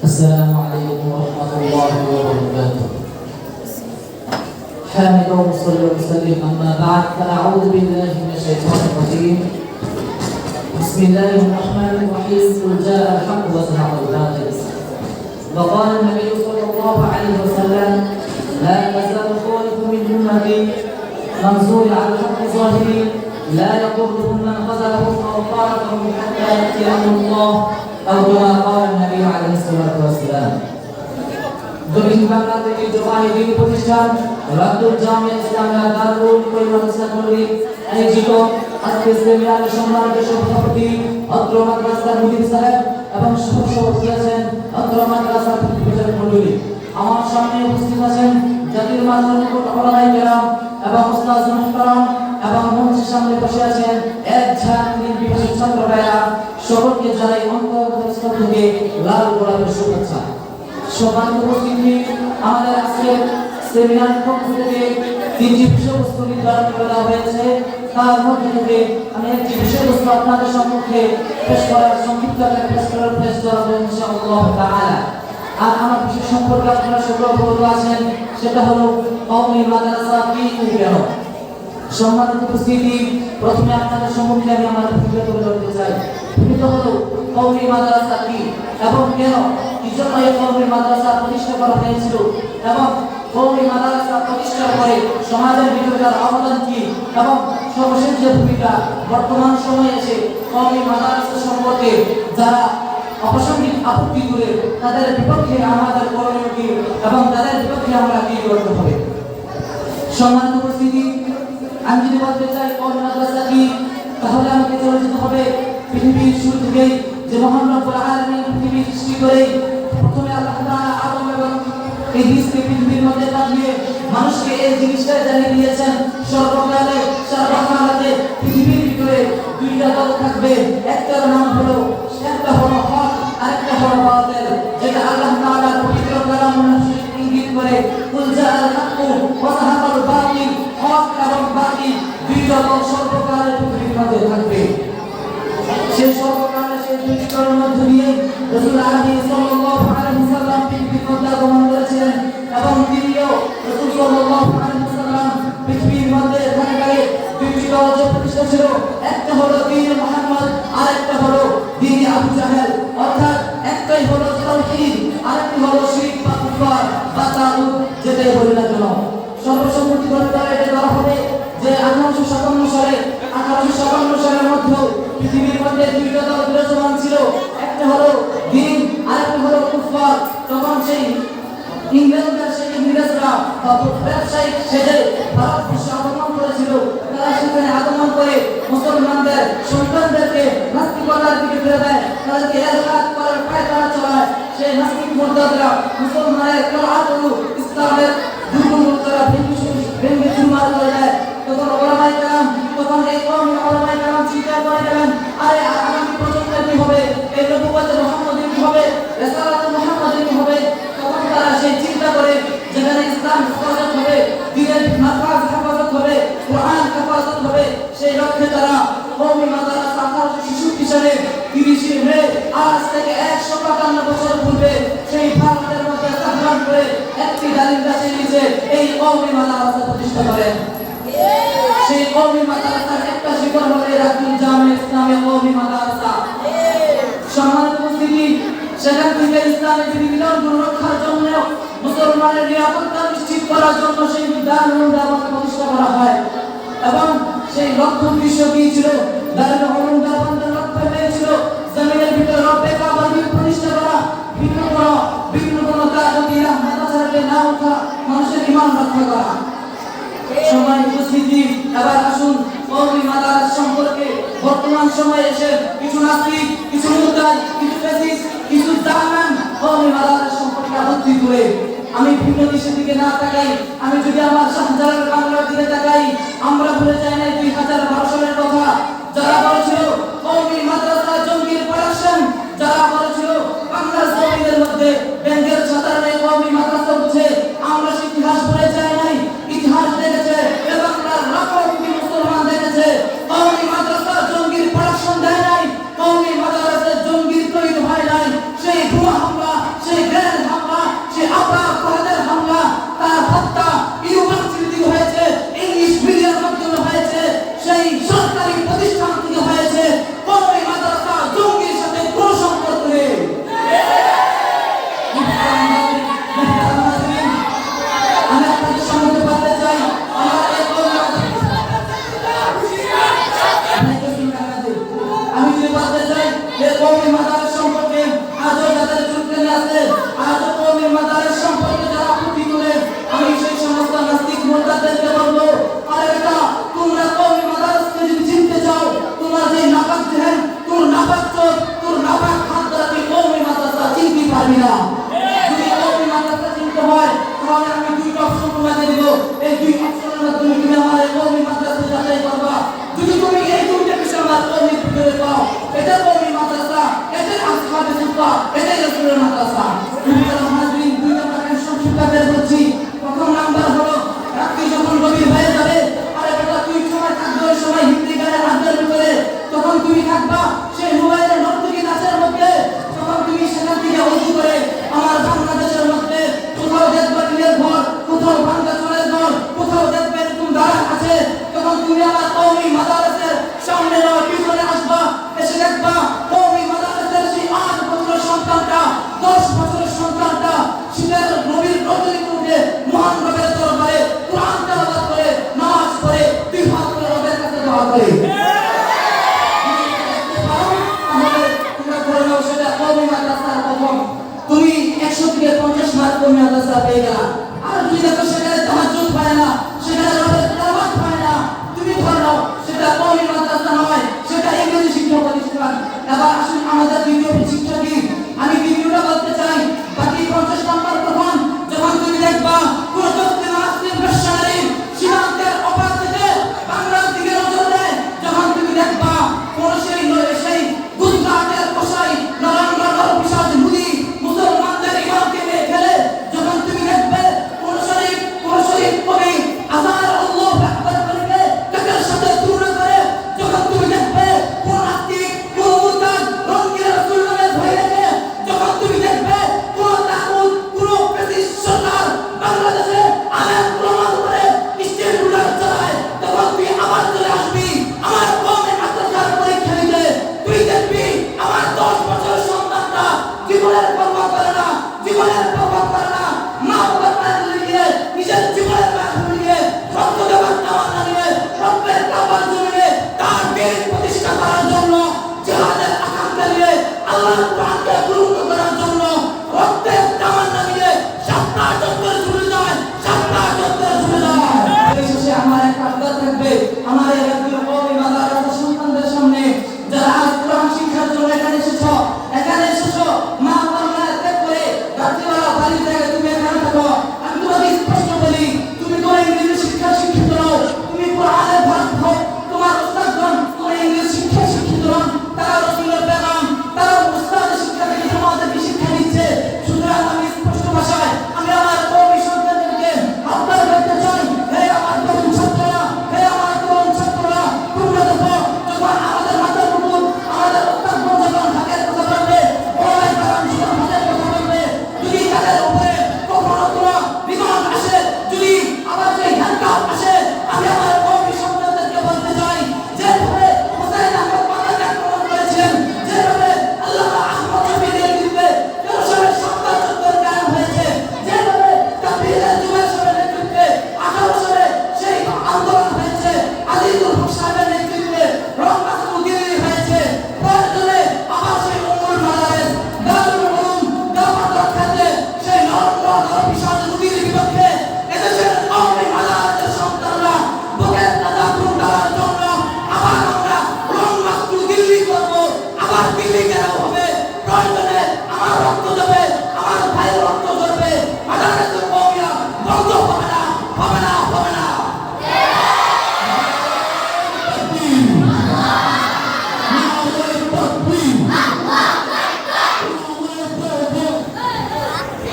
السلام عليكم ورحمة الله وبركاته. حامد ومصلي ومسلم أما بعد فأعوذ بالله من الشيطان الرجيم. بسم الله الرحمن الرحيم. قل جاء الحق وزهق الباطل. وقال النبي صلى الله عليه وسلم لا تزال الخالف من أمتي منصور على الحق ظاهرين. لا يضرهم من خذلهم أو خالفهم حتى يأتي أمر الله أو كما قال النبي عليه الصلاة والسلام দক্ষিণ বাংলা থেকে জবাহি দিন প্রতিষ্ঠান রাতুল জামিয়া ইসলামিয়া দারুল পরিবার ইসলামী আয়োজিত আজকে সেমিনারে সম্মানিত সভাপতি অত্র মাদ্রাসার মুদির সাহেব এবং সভাপতি আছেন অত্র মাদ্রাসার প্রতিষ্ঠান মন্ডলী আমার সামনে উপস্থিত আছেন জাতির মাঝের নিকট ওলামাই কেরাম এবং উস্তাদ মুহতারাম এবং মঞ্চের সামনে বসে আছেন এক ঝাঁক সকলকে জানাই অন্তর্গত থেকে লাল গোলাপের শুভেচ্ছা। সম্মানিত উপস্থিতি, আমাদের সেমিনার পক্ষ থেকে তিনটি বিষয়বস্তু নির্ধারণ করা হয়েছে। তার মধ্যে থেকে আমি একটি বিষয়বস্তু আপনাদের সম্মুখে পেশ করার, সংক্ষিপ্ত পেশ করার পেশ আর আমার বিষয় সম্পর্কে আপনারা আছেন, সেটা হলো কওমি মাদ্রাসা কি সম্মানিত উপস্থিতি, প্রথমে আপনাদের সম্মুখে আমি আমার ভূমিকা তুলে ধরতে চাই। ভূমিকা হলো কওমি মাদ্রাসা কি এবং কেন? কি জন্য এই কওমি মাদ্রাসা প্রতিষ্ঠা করা হয়েছিল? এবং কওমি মাদ্রাসা প্রতিষ্ঠার পরে সমাজের ভিতরে তার অবদান কি? এবং সর্বশেষ যে ভূমিকা, বর্তমান সময়ে এসে কওমি মাদ্রাসা সম্পর্কে যারা অপ্রাসঙ্গিক আপত্তি করে, তাদের বিপক্ষে আমাদের করণীয় কি এবং তাদের বিপক্ষে আমরা কি করতে হবে সম্মানিত আমি যদি বলতে চাই কোন মাদ্রাসা কি তাহলে আমাকে চলে হবে? পৃথিবীর শুরু থেকেই যে মহান রব্বুল আলামিন পৃথিবী সৃষ্টি করে প্রথমে আল্লাহ তাআলা আদম এবং ইদ্রিসকে পৃথিবীর মধ্যে পাঠিয়ে মানুষকে এই জিনিসটা জানিয়ে দিয়েছেন, সর্বকালে সর্বকালে পৃথিবীর ভিতরে দুইটা দল থাকবে। একটার নাম হলো মধ্যে থাকবে। সেই সর্বকালে দলের মধ্যে দিয়ে রাসূল আলাইহি সাল্লাল্লাহু আলাইহি সাল্লাম পৃথিবীর আগমন করেছিলেন এবং তিনিও রাসূল সাল্লাল্লাহু আলাইহি সাল্লাম পৃথিবীর মধ্যে থাকাকালে দুইটি দল প্রতিষ্ঠা ছিল। একটা হলো দ্বীন মুহাম্মদ, আরেকটা হলো দ্বীন আবু জাহেল। অর্থাৎ একটাই হলো তাওহীদ, আরেকটি হলো শিরক বা কুফর বা তাগুত, যেটাই বলি না কেন। সর্বসম্মতি করে এটা ধরা হবে যে আঠারোশো সাতান্ন সালে আঠারোশো সাতান্ন একটা হলো দিন, আরেকটা হলো কুফর তখন সেই ইংরেজদের সেই ইংরেজরা ব্যবসায়িক সেজে ভারতবর্ষে আগমন করেছিল। তারা সেখানে আগমন করে মুসলমানদের, সন্তানদেরকে নাস্তিকতার দিকে ফিরে দেয়। তাদেরকে এলাকাত করার পায়তারা চালায় সেই নাস্তিক মুরতাদরা মুসলমানের কোরআন ইসলামের দুর্গুণ তারা ভেঙে ভেঙে চুরমার করে দেয়। আজ থেকে একশো বাতান্ন বছর পূর্বে সেই ভারতের মধ্যে সংগ্রাম করে একটি ডালিম গাছের নিচে এই কৌমি মাদ্রাসা প্রতিষ্ঠা করেন। সেই কৌমি মাদ্রাসার একটা শিকড় হলো রাতুল জামে ইসলামে কৌমি মাদ্রাসা সম্মানিত উপস্থিতি, সেখান থেকে ইসলামের বিধিবিধানগুলো রক্ষার জন্য মুসলমানের নিরাপত্তা নিশ্চিত করার জন্য সেই দারুল দাওয়াত প্রতিষ্ঠা করা হয়। এবং সেই লক্ষ্য উদ্দেশ্য কি সম্পর্কে বর্তমান সময়ে এসে কিছু নাস্তিক, কিছু কিছু ফেসিস, কিছু সম্পর্কে আপত্তি আমি ভিন্ন দেশের দিকে না তাকাই, আমি যদি আমার শাহজালাল বাংলার দিকে তাকাই, আমরা ভুলে যাই কবি মাদ্রাসা তুমি একশো থেকে পঞ্চাশ মার্ক না, সেখানে সেটা কবি মাদ্রাসা নয়, সেটা ইংরেজি শিক্ষা আমাদের দ্বিতীয় শিক্ষা দিন। আমি দ্বিতীয়টা বলতে চাই, বাকি পঞ্চাশটা আল্লাহর কোরআনকে গুরুত্ব করার জন্য প্রত্যেক তামান্না মিলে সাতটা চক্করে ঝুলে যায় সাতটা চক্করে ঝুলে যায় শেষে আমার একটা থাকবে আমার